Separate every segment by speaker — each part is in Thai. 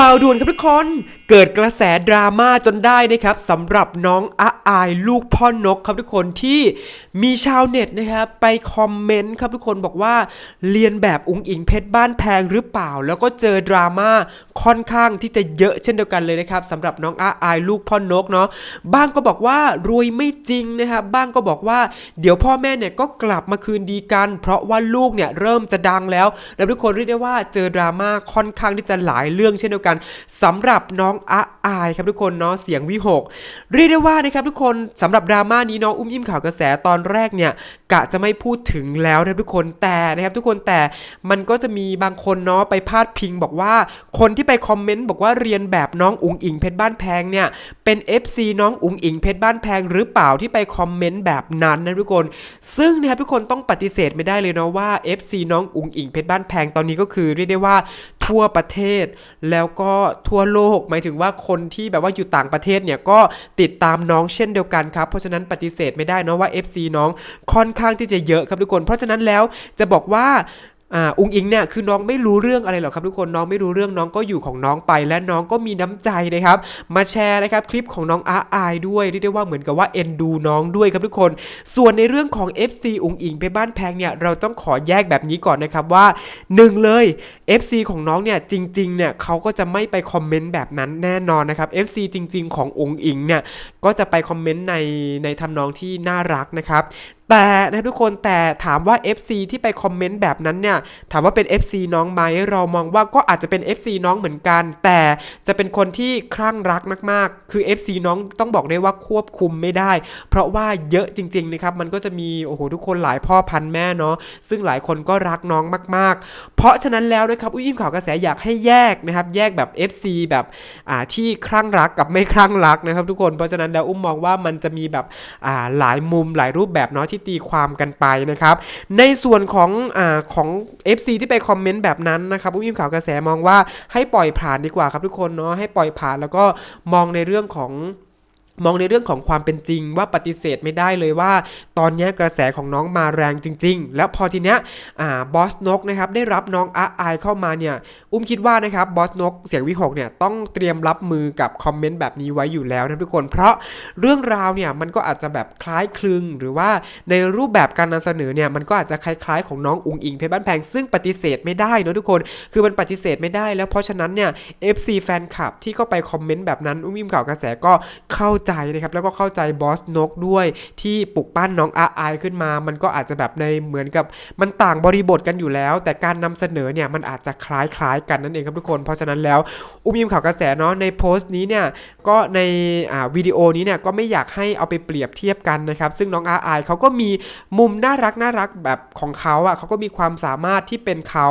Speaker 1: ข่าวด่วนครับทุกคน เกิดกระแสดราม่าจนได้นะครับสำหรับน้องอาอายลูกพ่อนกครับทุกคนที่มีชาวเน็ตนะครับไปคอมเมนต์ครับทุกคนบอกว่าเรียนแบบอุงอิงเพชรบ้านแพงหรือเปล่า แล้วก็เจอดราม่าค่อนข้างที่จะเยอะเช่นเดียวกันเลยนะครับสำหรับน้องอาอายลูกพ่อนกเนาะบ้างก็บอกว่ารวยไม่จริงนะครับบ้างก็บอกว่าเดี๋ยวพ่อแม่เนี่ยก็กลับมาคืนดีกัน เพราะว่าลูกเนี่ยเริ่มจะดังแล้วแล้วทุกคนเรียกได้ว่าเจอดราม่าค่อนข้างที่จะหลายเรื่องเช่นเดียวกันสำหรับน้องอาอายครับทุกคนเนาะเสียงวิหก เรียกได้ว่านะครับทุกคนสำหรับดราม่านี้น้องอุ้มยิ้มข่าวกระแสตอนแรกเนี่ยกะจะไม่พูดถึงแล้วนะทุกคนแต่นะครับทุกคนแต่มันก็จะมีบางคนเนาะไปพาดพิงบอกว่า คนที่ไปคอมเมนต์บอกว่าเรียนแบบน้องอุ๋งอิงเพชรบ้านแพงเนี่ยเป็น FC น้องอุ๋งอิงเพชรบ้านแพงหรือเปล่าที่ไปคอมเมนต์แบบนั้นนะทุกคน ซึ่งนะครับทุกคนต้องปฏิเสธไม่ได้เลยเนาะว่า FC น้องอุ๋งอิงเพชรบ้านแพงตอนนี้ก็คือเรียกได้ว่า ทั่วประเทศ แล้วก็ทั่วโลกหมายถึงว่าคนที่แบบว่าอยู่ต่างประเทศเนี่ยก็ติดตามน้องเช่นเดียวกันครับ เพราะฉะนั้นปฏิเสธไม่ได้นะว่า FC น้องค่อนข้างที่จะเยอะครับทุกคน เพราะฉะนั้นแล้วจะบอกว่า อ่าอุงอิงเนี่ยคือน้องไม่รู้เรื่องอะไรหรอกครับทุกคนน้องไม่รู้เรื่องน้องก็อยู่ของน้องไป และน้องก็มีน้ำใจนะครับ มาแชร์นะครับคลิปของน้องอาอายด้วยเรียกได้ว่าเหมือนกับว่าเอ็นดูน้องด้วยครับทุกคน ส่วนในเรื่องของ FC อุงอิงไปบ้านแพงเนี่ยเราต้องขอแยกแบบนี้ก่อนนะครับว่าหนึ่งเลย FC ของน้องเนี่ยจริงๆเนี่ยเขาก็จะไม่ไปคอมเมนต์แบบนั้นแน่นอนนะครับ FC จริง ๆ ขององอิงเนี่ยก็จะไปคอมเมนต์ในในทำนองที่น่ารักนะครับแต่นะทุกคนแต่ถามว่า FC ที่ไปคอมเมนต์แบบนั้นเนี่ยถามว่าเป็น FC น้องไหมเรามองว่าก็อาจจะเป็น FC น้องเหมือนกัน แต่จะเป็นคนที่คลั่งรักมากๆ คือ FC น้องต้องบอกได้ว่าควบคุมไม่ได้ เพราะว่าเยอะจริงๆนะครับมันก็จะมีโอ้โหทุกคนหลายพ่อพันแม่เนาะซึ่งหลายคนก็รักน้องมาก ๆ เพราะฉะนั้นแล้วนะครับอุ้ยยิ้มข่าวกระแสอยากให้แยกนะครับแยกแบบ FC แบบอ่าที่คลั่งรักกับไม่คลั่งรักนะครับทุกคนเพราะฉะนั้นแล้วอุ้มมองว่ามันจะมีแบบอ่าหลายมุมหลายรูปแบบเนาะที่ตีความกันไปนะครับ ในส่วนของอของ FC ที่ไปคอมเมนต์แบบนั้นนะครับอุ้มยิ้มข่าวกระแสมองว่าให้ปล่อยผ่านดีกว่าครับทุกคนเนาะให้ปล่อยผ่านแล้วก็มองในเรื่องของ มองในเรื่องของความเป็นจริงว่าปฏิเสธไม่ได้เลยว่า ตอนนี้กระแสของน้องมาแรงจริง ๆ แล้วพอทีเนี้ยบอสนกนะครับได้รับน้องอาไอเข้ามาเนี่ยอุ้มคิดว่านะครับบอสนกเสียงวิหกเนี่ยต้องเตรียมรับมือกับคอมเมนต์แบบนี้ไว้อยู่แล้วนะทุกคน เพราะเรื่องราวเนี่ยมันก็อาจจะแบบคล้ายคลึง หรือว่าในรูปแบบการนำเสนอเนี่ยมันก็อาจจะคล้ายๆ ของน้องอุงอิงเพชรบ้านแพงซึ่งปฏิเสธไม่ได้นะทุกคน คือมันปฏิเสธไม่ได้แล้วเพราะฉะนั้นเนี่ย FC แฟนคลับที่เข้าไปคอมเมนต์แบบนั้นอุ้มยิ้มข่าวกระแสก็เข้าใจนะครับแล้วก็เข้าใจบอสนกด้วยที่ปลุกปั้นน้องอาอายขึ้นมา มันก็อาจจะแบบในเหมือนกับมันต่างบริบทกันอยู่แล้ว แต่การนำเสนอเนี่ยมันอาจจะคล้ายๆกันนั่นเองครับทุกคน เพราะฉะนั้นแล้วอุ้มยิมข่าวกระแสเนาะในโพสต์นี้เนี่ยก็ในวิดีโอนี้เนี่ยก็ไม่อยากให้เอาไปเปรียบเทียบกันนะครับซึ่งน้องอาอายเขาก็มีมุมน่ารักน่ารักแบบของเขาอะเขาก็มีความสามารถที่เป็นเขา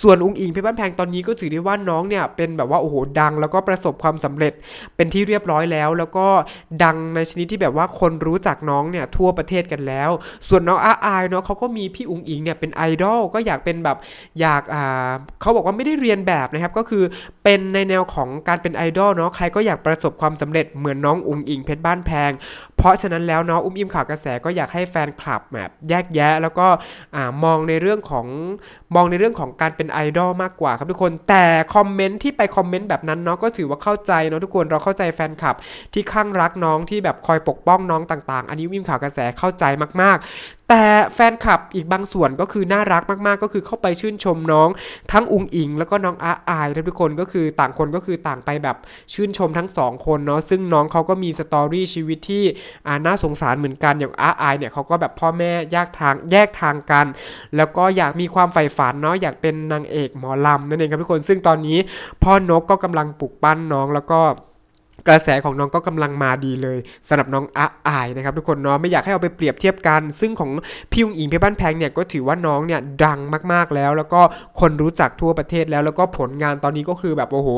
Speaker 1: ส่วนอุ้งอิงเพชรบ้านแพงตอนนี้ก็ถือได้ว่าน้องเนี่ยเป็นแบบว่าโอ้โหดัง แล้วก็ประสบความสำเร็จเป็นที่เรียบร้อยแล้ว แล้วก็ดังในชนิดที่แบบว่าคนรู้จักน้องเนี่ยทั่วประเทศกันแล้ว ส่วนน้องอาอายเนาะเขาก็มีพี่อุงอิงเนี่ยเป็นไอดอลก็อยากเป็นแบบอยากอ่าเขาบอกว่าไม่ได้เรียนแบบนะครับก็คือเป็นในแนวของการเป็นไอดอลเนาะใครก็อยากประสบความสำเร็จเหมือนน้องอุงอิงเพชรบ้านแพง เพราะฉะนั้นแล้วเนาะอุ้มอิ่มข่าวกระแสก็อยากให้แฟนคลับแบบแยกแยะ แล้วก็อมองในเรื่องของมองในเรื่องของการเป็นไอดอลมากกว่าครับทุกคนแต่คอมเมนต์ที่ไปคอมเมนต์แบบนั้นเนาะก็ถือว่าเข้าใจเนาะทุกคนเราเข้าใจแฟนคลับที่ข้างรักน้องที่แบบคอยปกป้องน้องต่าง ๆ อันนี้วิมข่าวกระแสเข้าใจมากๆ แต่แฟนคลับอีกบางส่วนก็คือน่ารักมากๆ ก็คือเข้าไปชื่นชมน้อง ทั้งอุงอิง แล้วก็น้องอาอายทุกคนก็คือต่างคนก็คือต่างไปแบบชื่นชมทั้งสองคนเนาะซึ่งน้องเขาก็มีสตอรี่ชีวิตที่น่าสงสารเหมือนกันอย่างอาอายเนี่ยเขาก็แบบพ่อแม่แยกทางแยกทางกัน แล้วก็อยากมีความใฝ่ฝันเนาะอยากเป็นนางเอกหมอลำนั่นเองครับทุกคนซึ่งตอนนี้พ่อนกก็กำลังปลุกปั้นน้องแล้วก็ กระแสของน้องก็กำลังมาดีเลยสำหรับน้องอาอายนะครับทุกคนเนาะไม่อยากให้เอาไปเปรียบเทียบกัน ซึ่งของพี่อุงอิงเพชรบ้านแพงเนี่ยก็ถือว่าน้องเนี่ยดังมากๆแล้ว แล้วก็คนรู้จักทั่วประเทศแล้ว แล้วก็ผลงานตอนนี้ก็คือแบบโอ้โห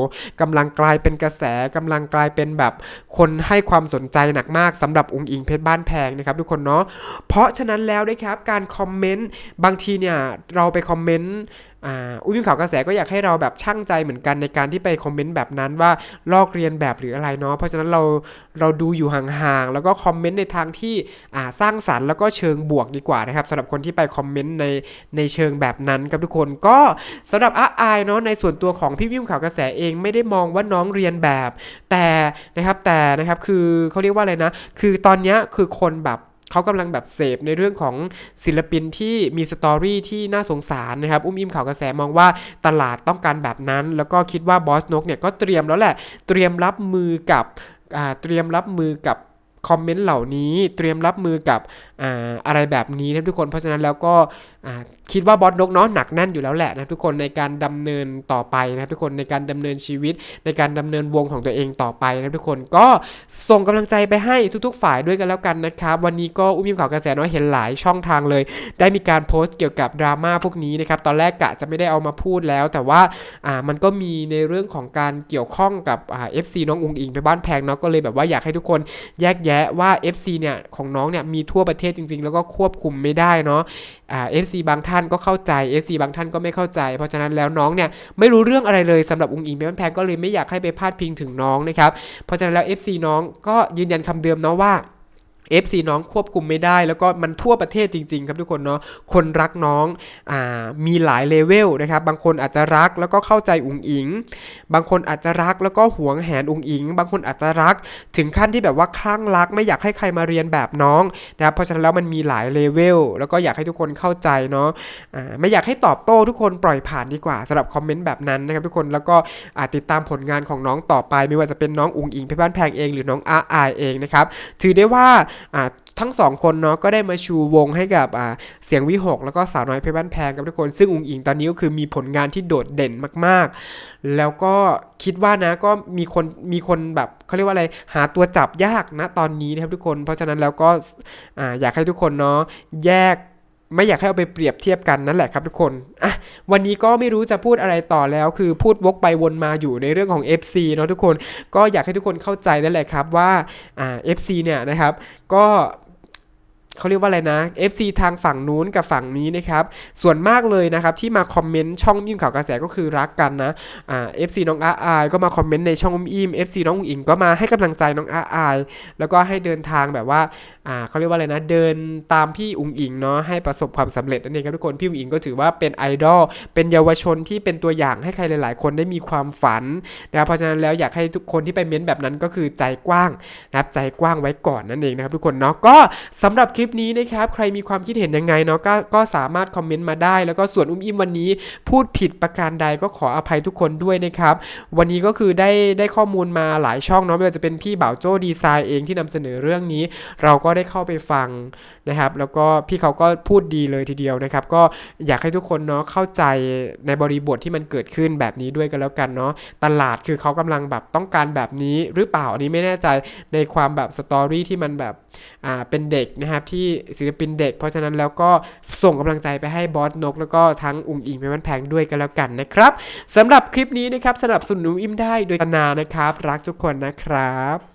Speaker 1: กำลังกลายเป็นกระแสกำลังกลายเป็นแบบคนให้ความสนใจหนักมากสำหรับอุงอิงเพชรบ้านแพงนะครับทุกคนเนาะเพราะฉะนั้นแล้วนะครับการคอมเมนต์บางทีเนี่ยเราไปคอมเมนต์ อ่าอุ้ยพิมข่าวกระแสก็อยากให้เราแบบช่างใจเหมือนกันในการที่ไปคอมเมนต์แบบนั้นว่าลอกเรียนแบบหรืออะไรเนาะเพราะฉะนั้นเราเราดูอยู่ห่างๆแล้วก็คอมเมนต์ในทางที่อ่าสร้างสรรค์แล้วก็เชิงบวกดีกว่านะครับสำหรับคนที่ไปคอมเมนต์ในในเชิงแบบนั้นครับทุกคนก็สำหรับอาอายเนาะในส่วนตัวของพี่พิมพ์ข่าวกระแสเองไม่ได้มองว่าน้องเรียนแบบ แต่นะครับแต่นะครับคือเขาเรียกว่าอะไรนะ คือตอนนี้คือคนแบบ เขากำลังแบบเสพในเรื่องของศิลปินที่มีสตอรี่ที่น่าสงสารนะครับ อุ้มอิมข่าวกระแสมองว่าตลาดต้องการแบบนั้น แล้วก็คิดว่าบอสนกเนี่ยก็เตรียมแล้วแหละ เตรียมรับมือกับเตรียมรับมือกับคอมเมนต์เหล่านี้ เตรียมรับมือกับออะไรแบบนี้นะทุกคน เพราะฉะนั้นแล้วก็ คิดว่าบอสนกเนาะหนักแน่นอยู่แล้วแหละนะทุกคนในการดำเนินต่อไปนะทุกคนในการดำเนินชีวิต ในการดำเนินวงของตัวเองต่อไปนะทุกคนก็ส่งกำลังใจไปให้ทุกๆ ฝ่ายด้วยกันแล้วกันนะครับ วันนี้ก็อุ้มยิ้มข่าวกระแสเนาะเห็นหลายช่องทางเลย ได้มีการโพสต์เกี่ยวกับดราม่าพวกนี้นะครับตอนแรกกะจะไม่ได้เอามาพูดแล้ว แต่ว่าอ่ามันก็มีในเรื่องของการเกี่ยวข้องกับอ่า FC น้องอุงอิงไปบ้านแพงเนาะก็เลยแบบว่าอยากให้ทุกคนแยกแยะว่า FC เนี่ยของน้องเนี่ยมีทั่วประเทศจริง ๆ แล้วก็ควบคุมไม่ได้เนาะอ่า FC บางท่านก็เข้าใจ FC บางท่านก็ไม่เข้าใจ เพราะฉะนั้นแล้วน้องเนี่ยไม่รู้เรื่องอะไรเลยสำหรับอุงอิงไปบ้านแพงก็เลยไม่อยากให้ไปพาดพิงถึงน้องนะครับเพราะฉะนั้นแล้ว FC น้องก็ยืนยันคำเดิมเนาะว่า FC น้องควบคุมไม่ได้ แล้วก็มันทั่วประเทศจริง ๆ ครับทุกคนเนาะคนรักน้องอ่ามีหลายเลเวลนะครับบางคนอาจจะรักแล้วก็เข้าใจอุงอิง บางคนอาจจะรักแล้วก็หวงแหนอุงอิง บางคนอาจจะรัก ถึงขั้นที่แบบว่าคลั่งรักไม่อยากให้ใครมาเรียนแบบน้องนะครับเพราะฉะนั้นแล้วมันมีหลายเลเวลแล้วก็อยากให้ทุกคนเข้าใจเนาะอ่าไม่อยากให้ตอบโต้ทุกคนปล่อยผ่านดีกว่าสำหรับคอมเมนต์แบบนั้นนะครับทุกคนแล้วก็อ่าติดตามผลงานของน้องต่อไป ไม่ว่าจะเป็นน้องอุงอิงเพชรบ้านแพงเองหรือน้องอาร์ไอเองนะครับถือได้ว่าทั้งสองคนเนาะก็ได้มาชูวงให้กับเสียงวิหกแล้วก็สาวน้อยเพชรบ้านแพงกับทุกคน ซึ่งอุงอิงตอนนี้ก็คือมีผลงานที่โดดเด่นมากๆ แล้วก็คิดว่านะก็มีคนมีคนแบบเขาเรียกว่าอะไรหาตัวจับยากนะตอนนี้นะครับทุกคน เพราะฉะนั้นแล้วก็ออยากให้ทุกคนเนาะแยก ไม่อยากให้เอาไปเปรียบเทียบกันนั่นแหละครับทุกคนอะวันนี้ก็ไม่รู้จะพูดอะไรต่อแล้ว คือพูดวกไปวนมาอยู่ในเรื่องของ FC เนาะทุกคน ก็อยากให้ทุกคนเข้าใจนั่นแหละครับว่าอ่า FC เนี่ยนะครับ ก็ เขาเรียกว่าอะไรนะ FC ทางฝั่งนู้นกับฝั่งนี้นะครับ ส่วนมากเลยนะครับที่มาคอมเมนต์ช่องยิ้มข่าวกระแสก็คือรักกันนะ อ่า FC น้องอาอายก็มาคอมเมนต์ในช่องอุ้มอิ่ม FC น้องอุ๋งอิงก็มาให้กำลังใจน้องอาอาย แล้วก็ให้เดินทางแบบว่า อ่าเขาเรียกว่าอะไรนะ เดินตามพี่อุงอิงเนาะให้ประสบความสำเร็จนั่นเองครับทุกคน พี่อุงอิงก็ถือว่าเป็นไอดอล เป็นเยาวชนที่เป็นตัวอย่างให้ใครหลาย ๆ คนได้มีความฝันนะครับ เพราะฉะนั้นแล้วอยากให้ทุกคนที่ไปเม้นต์แบบนั้นก็คือใจกว้างนะครับ ใจกว้างไว้ก่อนนั่นเองนะครับทุกคนเนาะ ก็สำหรับคลิปลิปนี้นะครับ ใครมีความคิดเห็นยังไงเนาะก็ก็สามารถคอมเมนต์มาได้ แล้วก็ส่วนอุ้มอิ่มวันนี้ พูดผิดประการใดก็ขออภัยทุกคนด้วยนะครับ วันนี้ก็คือได้ได้ข้อมูลมาหลายช่องเนาะไม่ว่าจะเป็นพี่บ่าวโจ้ดีไซน์เองที่นำเสนอเรื่องนี้ เราก็ได้เข้าไปฟังนะครับ แล้วก็พี่เขาก็พูดดีเลยทีเดียวนะครับ ก็อยากให้ทุกคนเนาะเข้าใจในบริบทที่มันเกิดขึ้นแบบนี้ด้วยกันแล้วกันเนาะตลาดคือเขากำลังแบบต้องการแบบนี้หรือเปล่าอันนี้ไม่แน่ใจในความแบบสตอรี่ที่มันแบบ เป็นเด็กนะครับที่ศิลปินเด็ก เพราะฉะนั้นแล้วก็ส่งกำลังใจไปให้บอสนก แล้วก็ทั้งอุงอิงไปมันแพงด้วยกันแล้วกันนะครับสำหรับคลิปนี้นะครับสนับสนุนอิมได้โดยกนานะครับ รักทุกคนนะครับ